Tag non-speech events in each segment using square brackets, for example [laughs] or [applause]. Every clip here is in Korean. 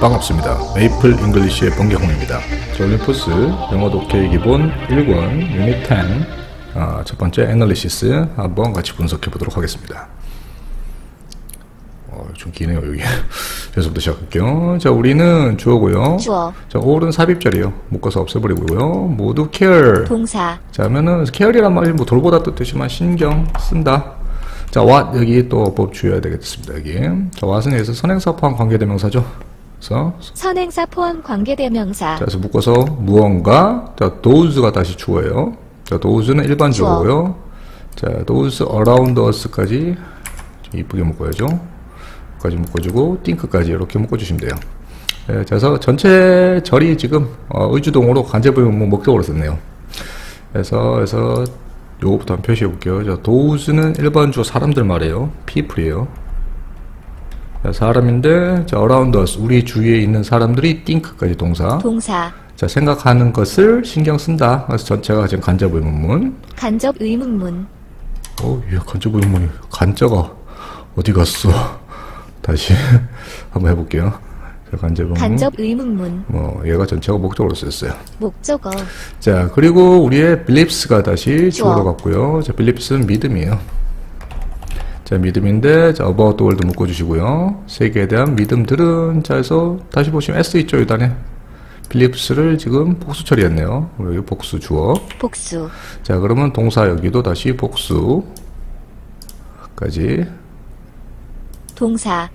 반갑습니다. 메이플 잉글리시의 번개홍입니다. 저 올림푸스 영어 독해 기본 1권 유닛 10 아, 첫 번째 애널리시스 한번 같이 분석해 보도록 하겠습니다. 어, 좀 기네요 여기. 여기서부터 시작할게요. 자 우리는 주어고요. 주어, 자 all은 삽입절이에요. 묶어서 없애버리고요. 모두 care. 동사, 자, 하면은 care이란 말이 뭐 돌보다 뜻이지만 신경 쓴다. 자, what 여기 또 법 주의해야 되겠습니다. 여기. 자, what은 여기서 선행사 포함 관계대명사죠. 그래서 선행사 포함 관계대명사, 자, 그래서 묶어서 무언가. 자, those가 다시 주어예요. 자, those는 일반 주어. 주어고요. 자, those around us까지 좀 이쁘게 묶어야죠. 까지 묶어주고 think까지 이렇게 묶어주시면 돼요. 예, 그래서 전체 절이 지금 어, 의주동으로 간접부분 목적으로 썼네요. 그래서 그래서 요거부터 한번 표시해 볼게요. 자, those는 일반 주어 사람들 말이에요. people이에요. 자, 사람인데 자, around us 우리 주위에 있는 사람들이 think까지 동사. 동사, 자, 생각하는 것을 신경 쓴다. 그래서 전체가 지금 간접 의문문. 간접 의문문, 어, 얘 간접 의문문이 간자가 어디 갔어? 다시 [laughs] 한번 해볼게요. 자, 간접 의문. 간접 의문문, 뭐 얘가 전체가 목적으로 쓰였어요. 목적어, 자, 그리고 우리의 빌립스가 다시 주어로 주어. 갔고요. 자, 빌립스는 믿음이에요. 자, 믿음인데, 자, about the world 묶어주시고요. 세계에 대한 믿음들은, 자, 해서 다시 보시면 S 있죠, 일단에. 빌립스를 지금 복수 처리했네요. 여기 복수 주어. 복수, 자, 그러면 동사 여기도 다시 복수까지. 동사,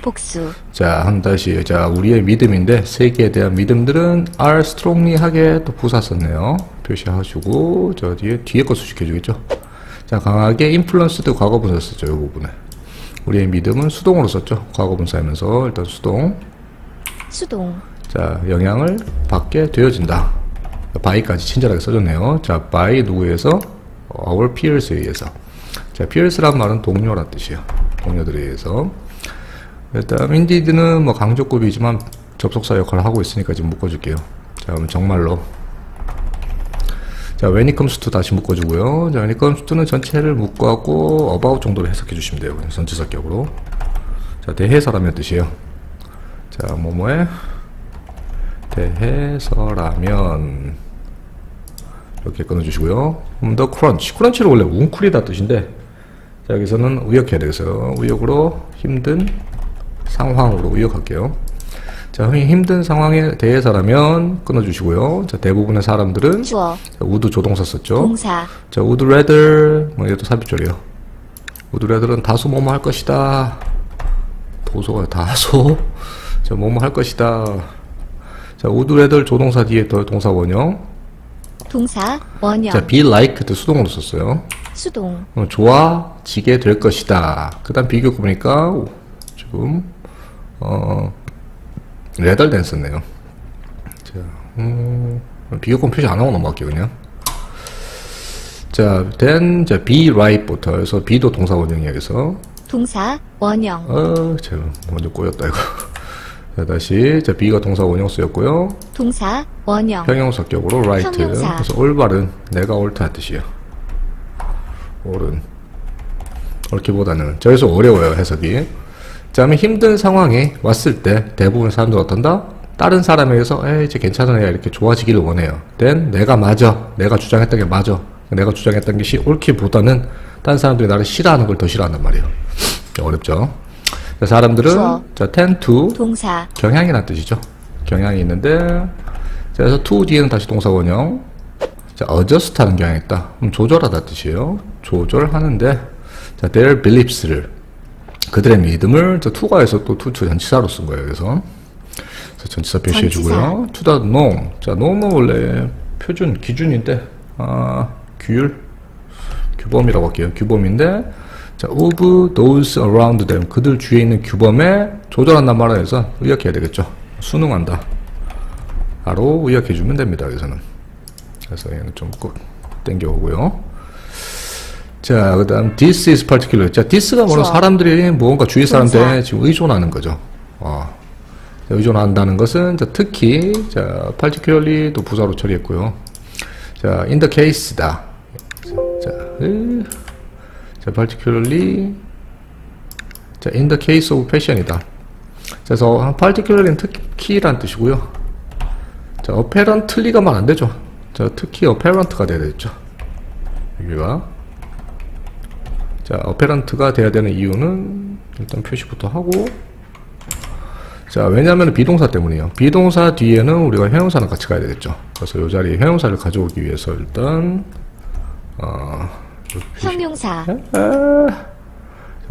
복수, 자, 한 다시. 자, 우리의 믿음인데, 세계에 대한 믿음들은 are strongly 하게 또 부사 썼네요. 표시하시고, 저 뒤에, 뒤에 거 수식해 주겠죠. 자, 강하게 influenced 과거분사 썼죠, 이 부분에. 우리의 믿음은 수동으로 썼죠. 과거분사하면서, 일단 수동. 수동, 자, 영향을 받게 되어진다. by까지 친절하게 써줬네요. 자, by 누구에서? our peers에 의해서. 자, peers란 말은 동료란 뜻이에요. 동료들에 의해서. 일단, indeed는 뭐 강조급이지만 접속사 역할을 하고 있으니까 지금 묶어줄게요. 자, 그럼 정말로. 자, when it 다시 묶어주고요. 자, when it comes to는 전체를 묶어갖고 about 정도로 해석해 주시면 돼요. 전체적격으로. 자, 대해서라면 뜻이에요. 자, 뭐뭐에 대해서라면 이렇게 끊어주시고요. 음, 더 크런치. 크런치는 원래 웅크리다 뜻인데 자, 여기서는 의역해야 되겠어요. 의역으로 힘든 상황으로 의역할게요. 자, 힘든 상황에 대해서라면 끊어주시고요. 자, 대부분의 사람들은 주어, 자, 우드 조동사 썼죠. 동사, 자, would rather, 뭐, 이것도 삽입절이에요. would rather는 다소 뭐뭐 할 것이다. 도소가 다소, 자, 뭐뭐 할 것이다. 자, would rather 조동사 뒤에 더 동사 원형. 동사, 원형, 자, be like 때 수동으로 썼어요. 수동, 어, 좋아지게 될 것이다. 그 다음 비교 보니까, 오, 지금, 어, than 썼네요. 자, 음, 비교권 표시 안 하고 넘어갈게요, 그냥. 자, then, 자, be right부터 해서 be도 동사 원형이야, 여기서. 동사, 원형, 어, 제가 먼저 꼬였다, 이거. [laughs] 자, 다시, 자, be가 동사 원형 쓰였고요. 동사, 원형, 형용사격으로 right. 형용사. 그래서 올바른, 내가 옳다 뜻이에요. 옳은. 옳기보다는. 저기서 어려워요, 해석이. 자, 힘든 상황에 왔을 때 대부분 사람들 어떤다? 다른 사람에게서 에이, 이제 괜찮은 애야 이렇게 좋아지기를 원해요. then 내가 맞아. 내가 주장했던 게 맞아. 내가 주장했던 것이 옳기보다는 다른 사람들이 나를 싫어하는 걸 더 싫어한단 말이에요. 어렵죠? 자, 사람들은. 자, tend to 동사, 경향이란 뜻이죠. 경향이 있는데, 자, 그래서 to 뒤에는 다시 동사 원형. 자, adjust 하는 경향이 있다. 그럼 조절하다 뜻이에요. 조절하는데, 자, their beliefs를, 그들의 믿음을, 저 to가 해서 또 to 전치사로 쓴 거예요. 그래서. 그래서 전치사 표시해 주고요. to the norm. 자, norm은 원래 표준, 기준인데, 아, 규율, 규범이라고 할게요. 규범인데, 자, of those around them. 그들 주위에 있는 규범에 조절한단 말을 해서 의역해야 되겠죠. 순응한다. 바로 의역해주면 됩니다. 여기서는. 그래서 얘는 좀꾹 땡겨오고요. 자, 그 다음, this is particular. 자, this가 뭐는. 사람들이 무언가 주위 사람들에. 지금 의존하는 거죠. 어. 의존한다는 것은, 자, 특히, 자, particularly 또 부사로 처리했고요. 자, in the case다. 자, 으, 자, particularly 자, in the case of fashion이다. 그래서 particularly는 특히란 뜻이고요. 자, apparently가 말안 되죠. 자, 특히 apparent가 돼야 되겠죠. 여기가 자, apparent가 돼야 되는 이유는 일단 표시부터 하고 자, 왜냐하면 비동사 때문이에요. 비동사 뒤에는 우리가 형용사는 같이 가야 되겠죠. 그래서 이 자리에 형용사를 가져오기 위해서 일단 어, 형용사,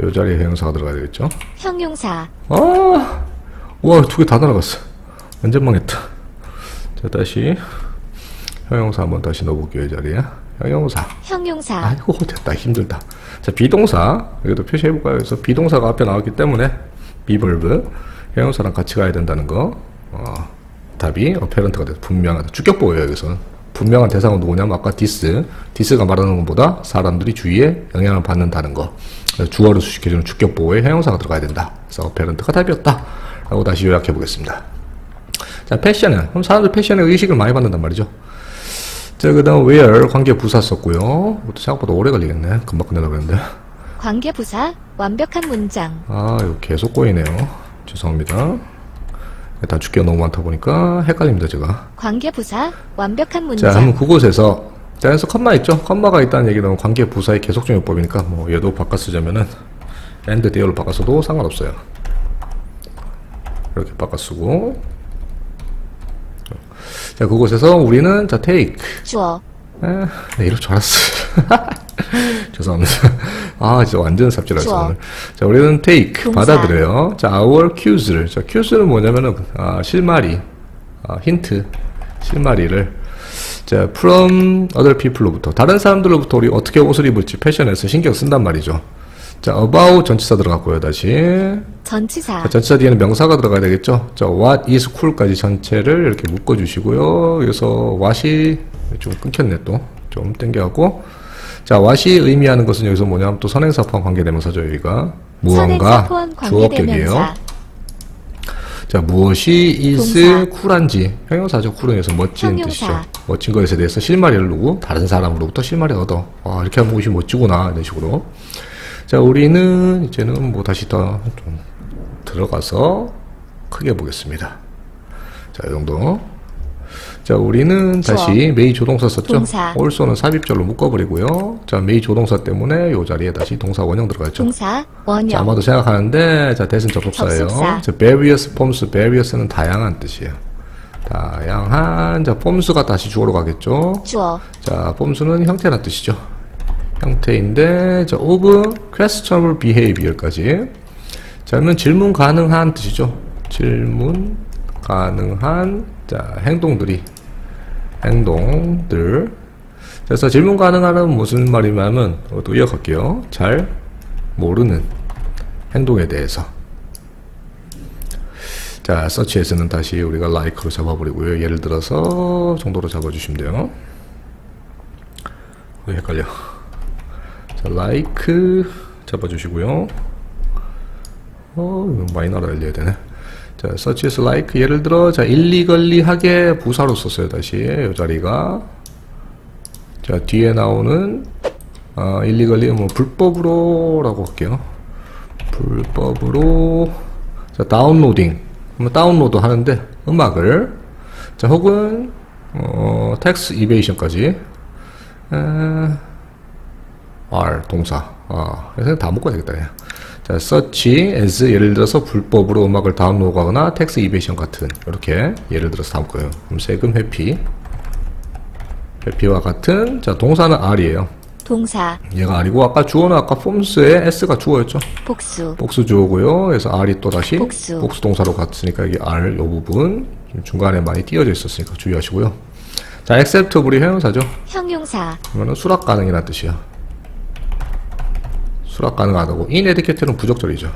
이 자리에 형용사가 들어가야 되겠죠. 형용사, 아, 와, 두 개 다 날아갔어. 완전 망했다. 자, 다시 형용사 한번 다시 넣어볼게요, 이 자리에. 형용사. 형용사, 아이고, 됐다. 힘들다. 자, 비동사. 여기도 표시해볼까요? 그래서 비동사가 앞에 나왔기 때문에 비벌브. 형용사랑 같이 가야 된다는 거. 어, 답이 어페런트가 돼서 분명하다. 주격보예요, 여기서는. 분명한 대상은 누구냐면 아까 디스. 디스가 말하는 것보다 사람들이 주위에 영향을 받는다는 거. 주어를 수식해주는 주격보에 형용사가 들어가야 된다. 그래서 어페런트가 답이었다. 라고 다시 요약해 보겠습니다. 자, 패션은. 그럼 사람들 패션에 의식을 많이 받는단 말이죠. 자, 그 다음 where 관계 부사 썼고요. 이것도 생각보다 오래 걸리겠네. 금방 끝내려고 했는데. 관계 부사, 완벽한 문장, 아, 이거 계속 꼬이네요. 죄송합니다. 다 죽기가 너무 많다 보니까 헷갈립니다, 제가. 관계 부사, 완벽한 자, 문장, 한번 그곳에서, 자, 여기서 컴마 있죠? 컴마가 있다는 얘기는 관계 부사의 계속적용법이니까, 뭐, 얘도 바꿔 쓰자면은, and there로 바꿔 써도 상관없어요. 이렇게 바꿔 쓰고. 자, 그곳에서 우리는, 자, take. 주어, 아, 네, 이럴 줄 알았어. 죄송합니다. 아, 진짜 완전 좋아. 오늘. 자, 우리는 take, 동사. 받아들여요. 자, our cues를. 자, cues는 뭐냐면은, 아, 실마리, 아, 힌트, 실마리를. 자, from other people로부터. 다른 사람들로부터 우리 어떻게 옷을 입을지 패션에서 신경 쓴단 말이죠. 자, about 전치사 들어갔고요, 다시. 전치사, 자, 전치사 뒤에는 명사가 들어가야 되겠죠. 자, what is cool까지 전체를 이렇게 묶어주시고요. 여기서 what이 좀 끊겼네 또. 좀 땡겨갖고. 자, what이 의미하는 것은 여기서 뭐냐면 또 선행사 포함 관계대명사죠, 여기가. 무언가 주어격이에요. 자, 무엇이 is. 쿨한지. 형용사죠. 쿨은 여기서 멋진 형용사. 뜻이죠. 멋진 것에 대해서 실마리를 누구? 다른 사람으로부터 실마리를 얻어. 아, 이렇게 하면 옷이 멋지구나. 이런 식으로. 자, 우리는 이제는 뭐 다시 더좀 들어가서 크게 보겠습니다. 자, 이 정도. 자, 우리는 좋아. 다시 메이 조동사 썼죠? 동사. 올소는 삽입절로 묶어버리고요. 자, 메이 조동사 때문에 이 자리에 다시 동사 원형 들어갔죠. 동사, 자, 원형, 아마도 생각하는데, 자, 대신 접속사예요. 접속사. 자, various forms, various는 다양한 뜻이에요. 다양한, 자, forms가 다시 주어로 가겠죠. 주어, 자, forms는 형태란 뜻이죠. 형태인데, 자, of questionable behavior까지. 자, 그러면 질문 가능한 뜻이죠. 질문 가능한, 자, 행동들이, 행동들. 그래서 질문 가능한은 무슨 말이냐면, 또 이어갈게요. 잘 모르는 행동에 대해서. 자, 서치에서는 다시 우리가 like로 잡아버리고요. 예를 들어서 정도로 잡아주시면 돼요. 어, 헷갈려. 자, like 잡아주시고요. 어, 많이 날아다녀야 되네. 자, 서치에서 like 예를 들어 자, 일리걸리하게 부사로 썼어요. 다시 이 자리가 자, 뒤에 나오는 아, 일리걸리 뭐 불법으로라고 할게요. 불법으로 자, 다운로딩 다운로드 하는데 음악을 자, 혹은 어, 텍스 이베이션까지 에, R 동사 아, 그래서 다 묶어야 되겠다 그냥. 자, search as 예를 들어서 불법으로 음악을 다운로드하거나 텍스 이베이션 같은 이렇게 예를 들어서 다 묶어요. 그럼 세금 회피 회피와 같은 자 동사는 R이에요. 동사, 얘가 R이고 아까 주어는 아까 폼스에 S가 주어였죠. 복수, 복수 주어고요. 그래서 R이 또 다시 복수. 동사로 갔으니까 이게 R 요 부분 좀 중간에 많이 띄어져 있었으니까 주의하시고요. 자, acceptable이 형용사죠. 형용사, 그러면 수락 가능이라는 뜻이에요. 수락 가능하다고. inadequate는 부적절이죠.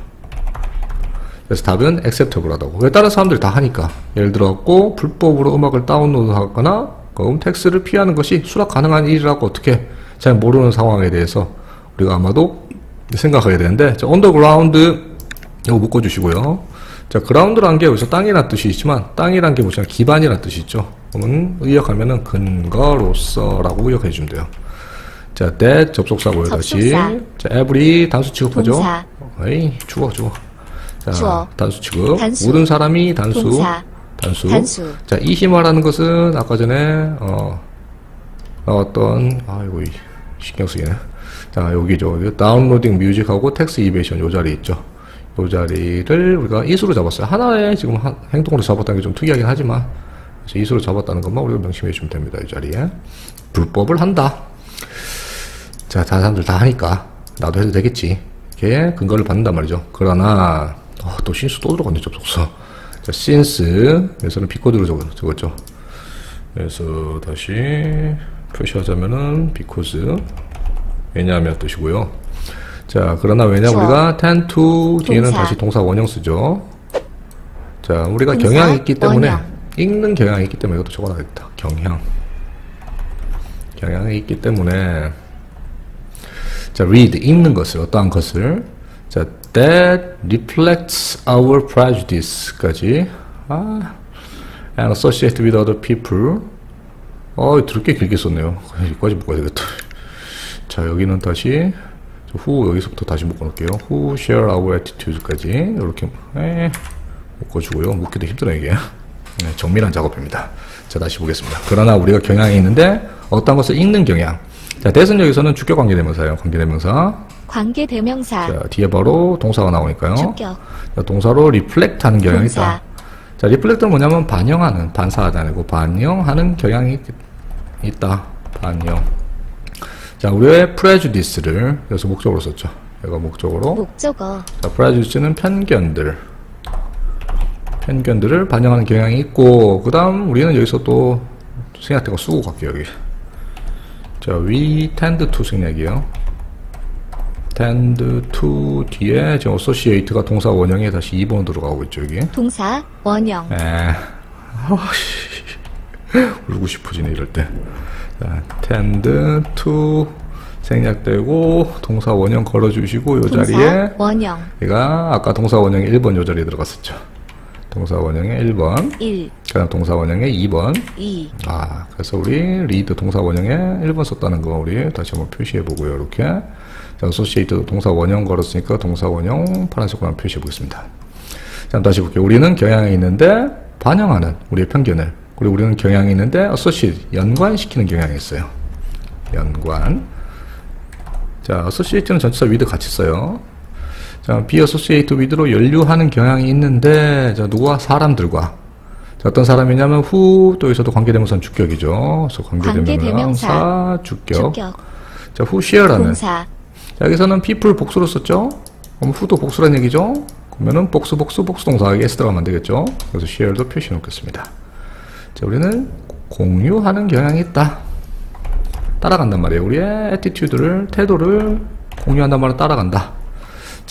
그래서 답은 acceptable하다고. 왜 다른 사람들이 다 하니까. 예를 들어갖고 불법으로 음악을 다운로드하거나 그럼 텍스를 피하는 것이 수락 가능한 일이라고 어떻게 잘 모르는 상황에 대해서 우리가 아마도 생각하게 되는데 자, underground 이거 묶어주시고요. 자, 그라운드란 게 여기서 땅이라는 뜻이 있지만 땅이란 게 뭐냐 기반이라는 뜻이 있죠. 그러면 의역하면은 근거로서라고 의역해 주면 돼요. 자, that 접속사고요, 다시. 접속사. 자, every 단수 취급하죠. 동사. 에이, 주어, 주어. 자, 주어. 단수 취급. 단수. 모든 사람이 단수. 동사. 단수. 단수. 자, 이시 말하는 것은 아까 전에, 어, 나왔던, 아이고, 이 신경 쓰이네. 자, 여기죠. 여기 다운로딩 뮤직하고 텍스 이베이션 요 자리 있죠. 요 자리를 우리가 이수로 잡았어요. 하나의 지금 한- 행동으로 잡았다는 게 좀 특이하긴 하지만, 그래서 이수로 잡았다는 것만 우리가 명심해 주면 됩니다. 이 자리에. 불법을 한다. 자, 다른 사람들 다 하니까 나도 해도 되겠지. 이렇게 근거를 받는단 말이죠. 그러나 어, 또 신수 또 들어갔네 접속사. 자, since 여기서는 비코드로 적었, 적었죠. 그래서 다시 표시하자면은 because 왜냐하면 뜻이고요. 자, 그러나 왜냐 주어. 우리가 tend to 뒤에는 동사. 다시 동사 원형 쓰죠. 자, 우리가 동사 경향이 있기 때문에 원형. 읽는 경향이 있기 때문에 이것도 적어놔야겠다. 경향. 경향이 있기 때문에 자, read 읽는 것을 어떠한 것을 자, that reflects our prejudice까지 아, and associate with other people 어, 드럽게 길게 썼네요. 여기까지 묶어야 되겠다. 자, 여기는 다시 저 who 여기서부터 다시 묶어놓을게요. who share our attitude까지 이렇게 에, 묶어주고요. 묶기도 힘들어요 이게. 네, 정밀한 작업입니다. 자, 다시 보겠습니다. 그러나 우리가 경향이 있는데 어떤 것을 읽는 경향. 자, 대선 여기서는 주격 관계대명사예요. 관계대명사. 관계 대명사. 자, 뒤에 바로 동사가 나오니까요. 주격. 자, 동사로 reflect 하는 경향이 동사. 있다. 자, reflect는 뭐냐면 반영하는, 반사하다 아니고 반영하는 경향이 있- 있다. 반영. 자, 우리의 prejudice를 여기서 목적으로 썼죠. 얘가 목적으로. 목적어. 자, prejudice는 편견들. 편견들을 반영하는 경향이 있고, 그 다음 우리는 여기서 또 생략된 거 쓰고 갈게요, 여기. 자, we tend to 생략이요. tend to 뒤에 지금 associate가 동사 원형에 다시 2번 들어가고 있죠, 여기. 동사 원형. 에, 아씨, [laughs] 울고 싶어지네 이럴 때. 자, tend to 생략되고 동사 원형 걸어주시고 요 동사 자리에 원형. 얘가 아까 동사 원형의 1번 요 자리에 들어갔었죠. 동사 원형의 1번, 1, 그다음 동사 원형의 2번. 2, 아, 그래서 우리 리드 동사 원형에 1번 썼다는 거 우리 다시 한번 표시해 보고요. 이렇게. 자, associate 동사 원형 걸었으니까 동사 원형 파란색으로 표시해 보겠습니다. 자, 다시 볼게요. 우리는 경향이 있는데 반영하는 우리의 편견을. 그리고 우리는 경향이 있는데 associate 연관시키는 경향이 있어요. 연관. 자, associate는 전치사 with 같이 써요. 자, be associate with로 연류하는 경향이 있는데, 자, 누구와? 사람들과. 자, 어떤 사람이냐면, who, 또 여기서도 관계대명사는 주격이죠. 그래서 관계대명사, 관계대명사, 주격. 주격. 자, who share라는. 동사. 자, 여기서는 people 복수로 썼죠? 그럼 who도 복수란 얘기죠? 그러면은 복수, 복수, 복수 동사가 s 들어가면 안 되겠죠? 그래서 share도 표시해 놓겠습니다. 자, 우리는 공유하는 경향이 있다. 따라간단 말이에요. 우리의 attitude를, 태도를 공유한단 말을 따라간다.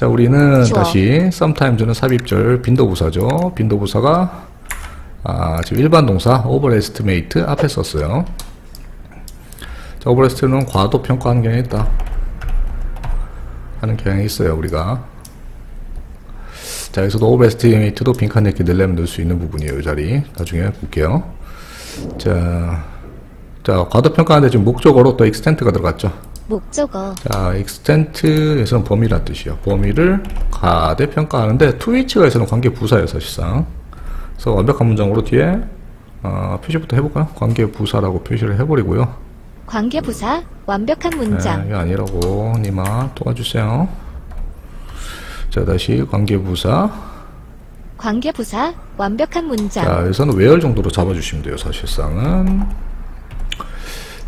자, 우리는 주어. 다시 sometimes는 삽입절 빈도부사죠. 빈도부사가 아, 지금 일반 동사 overestimate 앞에 썼어요. 자, overestimate는 과도 평가하는 경향이 있다. 하는 경향이 있어요, 우리가. 자, 여기서도 overestimate도 빈칸 이렇게 넣으려면 넣을 수 있는 부분이에요, 이 자리. 나중에 볼게요. 자, 자, 과도평가하는데 지금 목적어로 또 extent가 들어갔죠. 목적어. 자, extent에서는 범위란 뜻이에요. 범위를 과대평가하는데 to which가 에서는 관계 부사예요, 사실상. 그래서 완벽한 문장으로 뒤에 어, 표시부터 해볼까요? 관계 부사라고 표시를 해버리고요. 관계 부사. 완벽한 문장. 네, 이게 아니라고 니마 도와주세요. 자, 다시 관계 부사. 관계 부사. 완벽한 문장. 자, 여기서는 where 정도로 잡아주시면 돼요, 사실상은.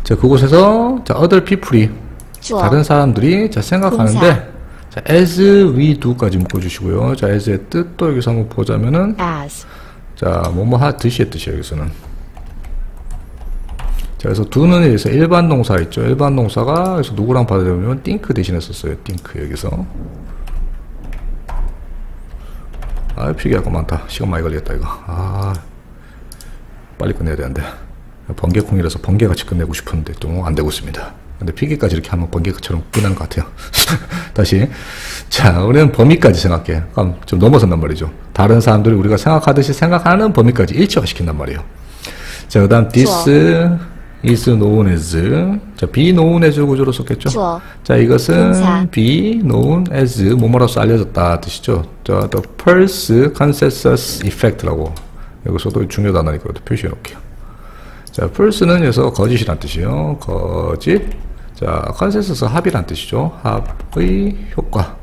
자, 그곳에서, 자, other people이, 주어. 다른 사람들이, 자, 생각하는데, 동사. 자, as we do까지 묶어주시고요. 자, as의 뜻도 여기서 한번 보자면은, as. 자, 뭐뭐 하듯이의 뜻이에요, 여기서는. 자, 그래서 do는 여기서 일반 동사 있죠. 일반 동사가 여기서 누구랑 받아들이면 think 대신에 썼어요. think 여기서. 아, 필기할 거 많다. 시간 많이 걸리겠다, 이거. 아, 빨리 끝내야 되는데. 번개콩이라서 번개같이 끝내고 싶었는데 좀안 되고 있습니다. 근데 필기까지 이렇게 하면 번개처럼 끝나는 것 같아요. [laughs] 다시. 자, 우리는 범위까지 생각해. 그럼 좀 넘어선단 말이죠. 다른 사람들이 우리가 생각하듯이 생각하는 범위까지 일치화 시킨단 말이에요. 자, 그 다음 this, is known as. 자, be known as 구조로 썼겠죠? 주어. 자, 이것은 동사. be known as 뭐뭐로서 알려졌다 뜻이죠. 자, the pulse consensus effect라고 여기서도 중요 단어니까 이것도 표시해 놓을게요. 자, pulse는 여기서 거짓이란 뜻이에요. 거짓. 자, consensus 합이란 뜻이죠. 합의 효과.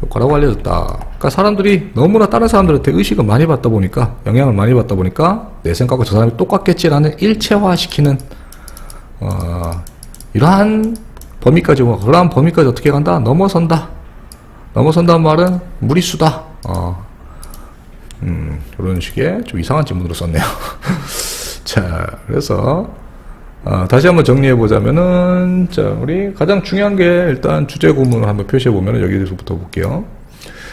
효과라고 알려졌다. 그러니까 사람들이 너무나 다른 사람들한테 의식을 많이 받다 보니까 영향을 많이 받다 보니까 내 생각과 저 사람이 똑같겠지라는 일체화시키는 어, 이러한 범위까지 뭐 그러한 범위까지 어떻게 간다? 넘어선다. 넘어선다는 말은 무리수다. 어, 음, 이런 식의 좀 이상한 질문으로 썼네요. [laughs] 자, 그래서 아, 다시 한번 정리해 보자면은 자 우리 가장 중요한 게 일단 주제 구문을 한번 표시해 보면은 여기서부터 볼게요.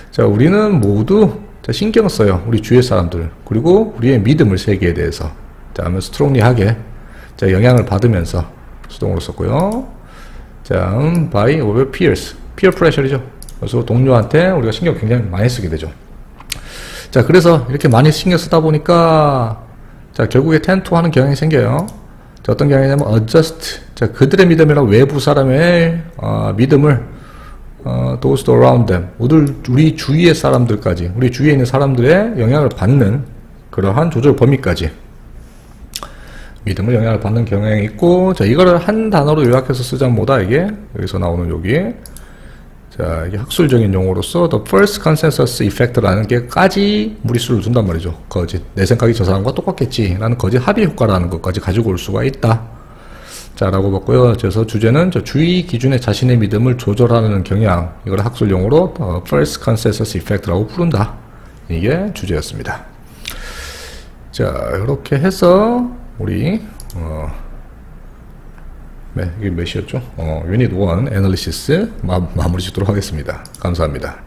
자 우리는 모두 자, 신경 써요. 우리 주위의 사람들 그리고 우리의 믿음을 세계에 대해서 자 하면 스트롱리하게 자 영향을 받으면서 수동으로 썼고요. 자 음, by or peers peer pressure이죠. 그래서 동료한테 우리가 신경 굉장히 많이 쓰게 되죠. 자, 그래서 이렇게 많이 신경 쓰다 보니까, 자, 결국에 텐토 하는 경향이 생겨요. 자, 어떤 경향이냐면, adjust. 자, 그들의 믿음이나 외부 사람의, 어, 믿음을, 어, those around them. 모두 우리 주위의 사람들까지, 우리 주위에 있는 사람들의 영향을 받는 그러한 조절 범위까지. 믿음을 영향을 받는 경향이 있고, 자, 이거를 한 단어로 요약해서 쓰자면 뭐다, 이게? 여기서 나오는 여기. 자, 이게 학술적인 용어로서 the first consensus effect라는 게까지 무리수를 둔단 말이죠. 거짓. 내 생각이 저 사람과 똑같겠지 라는 거짓 합의 효과라는 것까지 가지고 올 수가 있다. 자, 라고 봤고요. 그래서 주제는 저 주의 기준의 자신의 믿음을 조절하는 경향. 이걸 학술 용어로 어, first consensus effect라고 부른다. 이게 주제였습니다. 자, 이렇게 해서 우리 어, 네, 이게 몇이었죠? 어, 유닛 1 애널리시스 마, 마무리 짓도록 하겠습니다. 감사합니다.